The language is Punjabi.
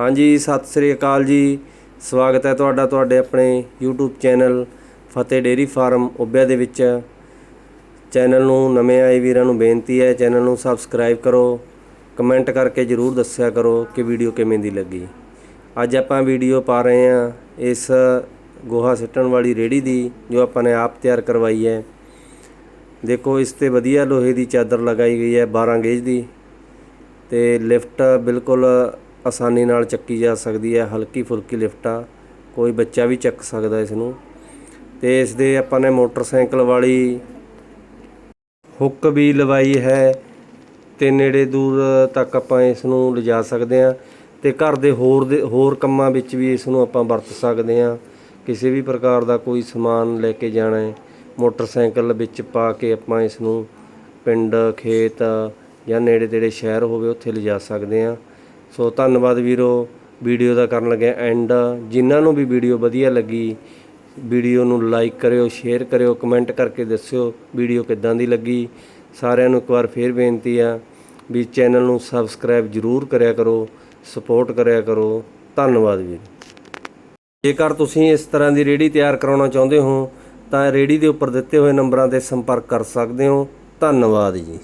ਹਾਂਜੀ, ਸਤਿ ਸ੍ਰੀ ਅਕਾਲ ਜੀ। ਸਵਾਗਤ ਹੈ ਤੁਹਾਡਾ ਤੁਹਾਡੇ ਆਪਣੇ YouTube channel Fateh dairy farm Ubbhia ਦੇ ਵਿੱਚ। ਚੈਨਲ ਨੂੰ, ਨਵੇਂ ਆਏ ਵੀਰਾਂ ਨੂੰ ਬੇਨਤੀ ਹੈ, ਚੈਨਲ ਨੂੰ ਸਬਸਕ੍ਰਾਈਬ ਕਰੋ। ਕਮੈਂਟ ਕਰਕੇ ਜਰੂਰ ਦੱਸਿਆ ਕਰੋ ਕਿ ਵੀਡੀਓ ਕਿਵੇਂ ਦੀ ਲੱਗੀ। ਅੱਜ ਆਪਾਂ ਵੀਡੀਓ ਪਾ ਰਹੇ ਹਾਂ ਇਸ ਗੋਹਾ ਸਿੱਟਣ ਵਾਲੀ ਰੇੜੀ ਦੀ, ਜੋ ਆਪਾਂ ਨੇ ਆਪ ਤਿਆਰ ਕਰਵਾਈ ਹੈ। ਦੇਖੋ, ਇਸ ਤੇ ਵਧੀਆ ਲੋਹੇ ਦੀ ਚਾਦਰ ਲਗਾਈ ਗਈ ਹੈ 12 ਗੇਜ ਦੀ। ਤੇ ਲਿਫਟ ਬਿਲਕੁਲ ਆਸਾਨੀ ਨਾਲ ਚੱਕੀ ਜਾ ਸਕਦੀ ਹੈ, ਹਲਕੀ ਫੁਲਕੀ ਲਿਫਟਾਂ, ਕੋਈ ਬੱਚਾ ਵੀ ਚੱਕ ਸਕਦਾ ਇਸ ਨੂੰ ਤੇ ਇਸ ਦੇ ਆਪਾਂ ਨੇ ਮੋਟਰਸਾਈਕਲ ਵਾਲੀ ਹੁੱਕ ਵੀ ਲਵਾਈ ਹੈ, ਤੇ ਨੇੜੇ ਦੂਰ ਤੱਕ ਆਪਾਂ ਇਸ ਨੂੰ ਲਿਜਾ ਸਕਦੇ ਹਾਂ, ਤੇ ਘਰ ਦੇ ਹੋਰ ਦੇ, ਹੋਰ ਕੰਮਾਂ ਵਿੱਚ ਵੀ ਇਸ ਨੂੰ ਆਪਾਂ ਵਰਤ ਸਕਦੇ ਹਾਂ। ਕਿਸੇ ਵੀ ਪ੍ਰਕਾਰ ਦਾ ਕੋਈ ਸਮਾਨ ਲੈ ਕੇ ਜਾਣਾ ਹੈ, ਮੋਟਰਸਾਈਕਲ ਵਿੱਚ ਪਾ ਕੇ ਆਪਾਂ ਇਸ ਨੂੰ ਪਿੰਡ, ਖੇਤ ਜਾਂ ਨੇੜੇ ਤੇੜੇ ਸ਼ਹਿਰ ਹੋਵੇ, ਉੱਥੇ ਲਿਜਾ ਸਕਦੇ ਹਾਂ। ਸੋ ਧੰਨਵਾਦ ਵੀਰੋ, ਵੀਡੀਓ ਦਾ ਕਰਨ ਲੱਗਿਆ ਐਂਡ। ਜਿਨ੍ਹਾਂ ਨੂੰ ਵੀ ਵੀਡੀਓ ਵਧੀਆ ਲੱਗੀ, ਵੀਡੀਓ ਨੂੰ ਲਾਈਕ ਕਰਿਓ, ਸ਼ੇਅਰ ਕਰਿਓ, ਕਮੈਂਟ ਕਰਕੇ ਦੱਸਿਓ ਵੀਡੀਓ ਕਿੱਦਾਂ ਦੀ ਲੱਗੀ। ਸਾਰਿਆਂ ਨੂੰ ਇੱਕ ਵਾਰ ਫੇਰ ਬੇਨਤੀ ਆ ਵੀ ਚੈਨਲ ਨੂੰ ਸਬਸਕ੍ਰਾਈਬ ਜਰੂਰ ਕਰਿਆ ਕਰੋ, ਸਪੋਰਟ ਕਰਿਆ ਕਰੋ। ਧੰਨਵਾਦ ਵੀਰ। ਜੇਕਰ ਤੁਸੀਂ ਇਸ ਤਰ੍ਹਾਂ ਦੀ ਰੇੜੀ ਤਿਆਰ ਕਰਾਉਣਾ ਚਾਹੁੰਦੇ ਹੋ, ਤਾਂ ਰੇੜੀ ਦੇ ਉੱਪਰ ਦਿੱਤੇ ਹੋਏ ਨੰਬਰਾਂ ਤੇ ਸੰਪਰਕ ਕਰ ਸਕਦੇ ਹੋ। ਧੰਨਵਾਦ ਜੀ।